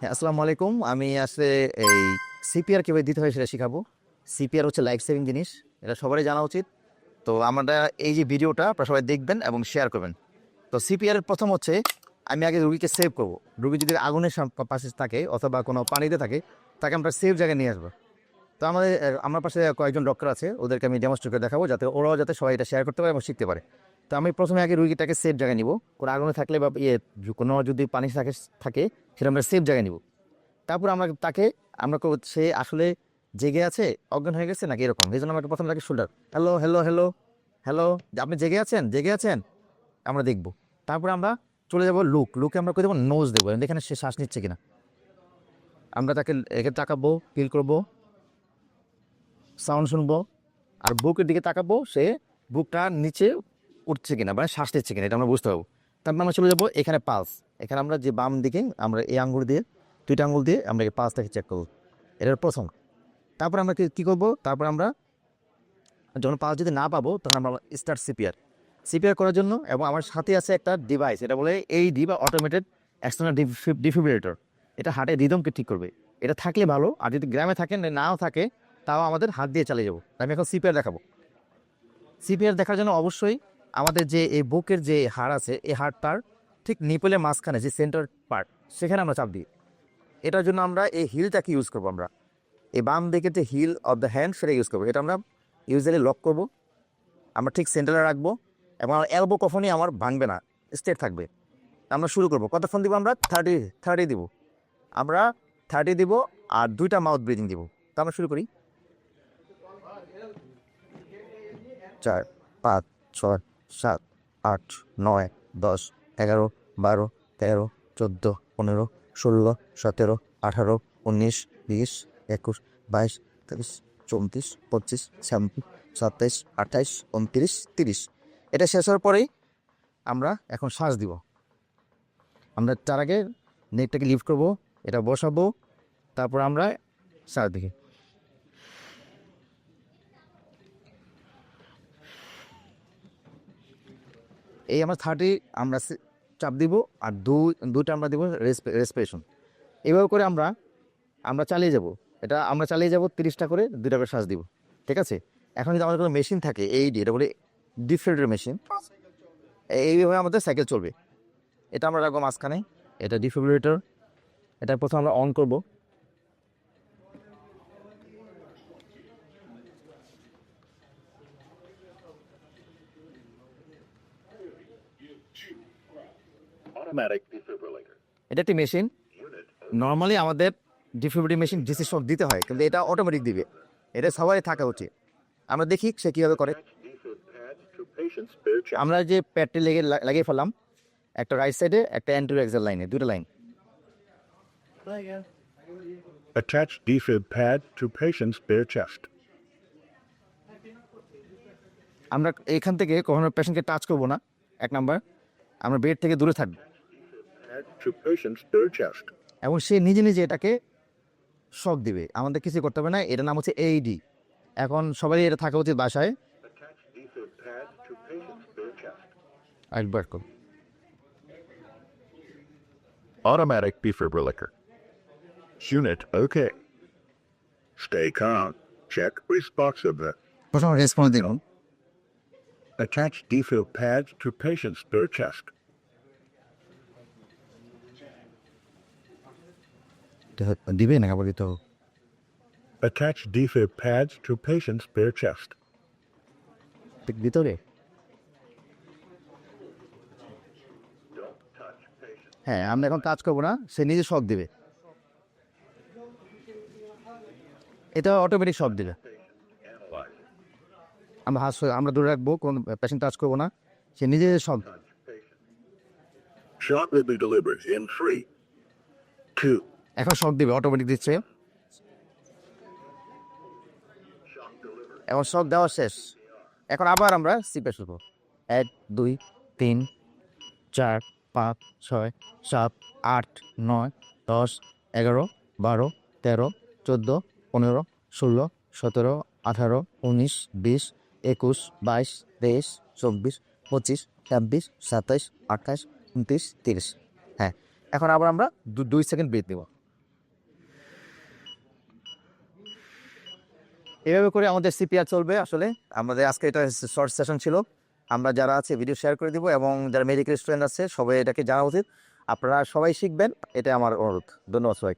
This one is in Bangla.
হ্যাঁ আসসালামু আলাইকুম। আমি আসলে এই সিপিআর কীভাবে দিতে হয় সেটা শেখাবো। সিপিআর হচ্ছে লাইফ সেভিং জিনিস, এটা সবারই জানা উচিত। তো আমরা এই যে ভিডিওটা আপনারা সবাই দেখবেন এবং শেয়ার করবেন। তো সিপিআর প্রথম হচ্ছে, আমি আগে রুগীকে সেভ করব। রুগী যদি আগুনের পাশে থাকে অথবা কোনো পানিতে থাকে, তাকে আমরা সেফ জায়গায় নিয়ে আসব। তো আমাদের, আমার পাশে কয়েকজন ডক্টর আছে, ওদেরকে আমি ডেমনস্ট্রেট করে দেখাবো, যাতে ওরাও যাতে সবাই এটা শেয়ার করতে পারে এবং শিখতে পারে। তো আমি প্রথমে আগে রুগীটাকে সেফ জায়গায় নিব। কোনো আগুনে থাকলে বা ইয়ে কোনো যদি পানি থাকে থাকে সেটা আমরা সেফ জায়গায় নিব। তারপর আমরা তাকে, আমরা সে আসলে জেগে আছে, অজ্ঞান হয়ে গেছে নাকি এরকম? এই জন্য আমরা প্রথম তাকে shoulder hello hello hello hello আপনি জেগে আছেন? জেগে আছেন? আমরা দেখব। তারপর আমরা চলে যাব লুক লুকে আমরা করে দেবো? নোজ দেবো। এখানে সে শ্বাস নিচ্ছে কিনা। আমরা তাকে একে তাকাবো ফিল করব সাউন্ড শুনব, আর বুকের দিকে তাকাবো, সে বুকটা নিচে উঠছে কিনা মানে শ্বাস নিচ্ছে কিনা, এটা আমরা বুঝতে পারব। তারপর আমরা চলে যাব এখানে পালস এখানে আমরা যে বাম দিকে আমরা এই আঙ্গুল দিয়ে, দুইটা আঙ্গুল দিয়ে আমরা এই পালসটাকে চেক করব। এটার প্রথম। তারপর আমরা কি- করব? তারপর আমরা যখন পালস যদি না পাবো, তখন আমরা স্টার্ট সিপিআর সিপিআর করার জন্য এবং আমার সাথে আছে একটা ডিভাইস এটা বলে এই ডি বা অটোমেটেড এক্সটার্নাল ডিফিব্রিলেটর এটা হার্টের রিদমকে ঠিক করবে। এটা থাকলে ভালো, আর যদি গ্রামে থাকে নাও থাকে, তাও আমাদের হাত দিয়ে চালিয়ে যাব। আমি এখন সিপিআর দেখাবো। সিপিআর দেখার জন্য অবশ্যই আমাদের যে এই বুকের যে হাড় আছে, এই হাড়টার ঠিক নিপলের মাঝখানে যে সেন্টার পার্ট সেখানে আমরা চাপ দিই। এটার জন্য আমরা এই হিলটাকে ইউজ করব আমরা। এই বাম দিকে যে হিল অফ দ্য হ্যান্ড সেটা ইউজ করব। এটা আমরা ইউজুয়ালি লক করব। আমরা ঠিক সেন্টারে রাখব এবং আমার এলবো কখনই আমার ভাঙবে না স্টেট থাকবে। আমরা শুরু করব। কতক্ষণ দিব আমরা? থার্টি থার্টি দিব। আমরা থার্টি দিব আর দুইটা মাউথ ব্রিদিং দিব। তো আমরা শুরু করি। চার, পাঁচ, ছয়, সাত, আট, নয়, দশ এগারো, বারো, তেরো, চোদ্দ, পনেরো, ষোলো, সতেরো, আঠারো, উনিশ, বিশ, একুশ, বাইশ, তেইশ, চৌত্রিশ, পঁচিশ, ছাব্বিশ, সাতাইশ, আঠাইশ, উনত্রিশ, তিরিশ। এটা শেষ হওয়ার পরেই আমরা এখন শ্বাস দিব। আমরা তার আগে নেটটাকে লিফট করব, এটা বসাবো, তারপর আমরা শ্বাস দেখি এই আমরা থার্টি আমরা চাপ দিব আর দুই দুইটা আমরা দিব রেসপিরেশন এভাবে করে আমরা আমরা চালিয়ে যাব। এটা আমরা চালিয়ে যাব তিরিশটা করে, দুইটা করে শ্বাস দিব। ঠিক আছে? এখন যদি আমাদের কোনো মেশিন থাকে এই ডি এটা বলে ডিফ্রেন্টের মেশিন এইভাবে আমাদের সাইকেল চলবে। এটা আমরা রাখব মাঝখানে। এটা ডিফিব্রিলেটর এটা প্রথম আমরা অন করব। Automatic. defibrillator. এটা একটি মেশিন নর্মালি আমাদের ডিফিব্রিলেটর মেশিন ডিসি শক দিতে হয় কিন্তু এটা অটোমেটিক দিবে। এটা সবাই থাকা উচিত। আমরা দেখি সে কীভাবে করে. আমরা যে প্যাডটি লেগে লাগিয়ে ফেললাম একটা রাইট সাইডে একটা অ্যান্টির এক্সাল লাইনে দুটো line Attach defib pad to patient's bare chest. আমরা এখান থেকে কখনো পেশেন্টকে টাচ করব না এক নাম্বার আমরা বেড থেকে দূরে থাকব Pad to patient's bare chest. এবং সে নিজে নিজে এটাকে শক দিবে আমাদের কিছু করতে হবে না এটার নাম হচ্ছে এইডি এখন সবারই এটা থাকা উচিত বাসায়. একবার করুন Automatic defibrillator. Unit okay. Stay calm. Check responsiveness. প্রথম রেসপন্স দিলাম Attach defib pads to patient's chest. দিবে না কাপড় দিতে Attach defib pads to patient's bare chest. ভিতরে? হ্যাঁ আমরা এখন কাজ করব না সে নিজে শক দিবে। এটা অটোমেটিক শক দিবে। আমরা হাত সরে- আমরা দূরে রাখব কোন পেশেন্ট টাচ করব না সে নিজে shock Shot will be delivered in three, two, এখন শক দিবে অটোমেটিক দিচ্ছে। এখন শক দেওয়া শেষ। এখন আবার আমরা সিপে শুরু। এক, দুই, তিন, চার, পাঁচ, ছয়, সাত, আট, নয়, দশ, এগারো, বারো, তেরো, চোদ্দ, পনেরো, ষোলো, সতেরো, আঠারো, উনিশ, বিশ, একুশ, বাইশ, তেইশ, চব্বিশ, পঁচিশ, ছাব্বিশ, সাতাইশ, আঠাশ, উনত্রিশ, তিরিশ। হ্যাঁ এখন আবার আমরা দুই সেকেন্ড ব্রেথ দেবো এভাবে করে আমাদের সিপিআর চলবে আসলে। আমাদের আজকে এটা শর্ট সেশন ছিল। আমরা যারা আছে ভিডিও শেয়ার করে দিব এবং যারা মেডিকেল স্টুডেন্ট আছে, সবাই এটাকে জানা উচিত। আপনারা সবাই শিখবেন এটা আমার অনুরোধ। ধন্যবাদ সবাই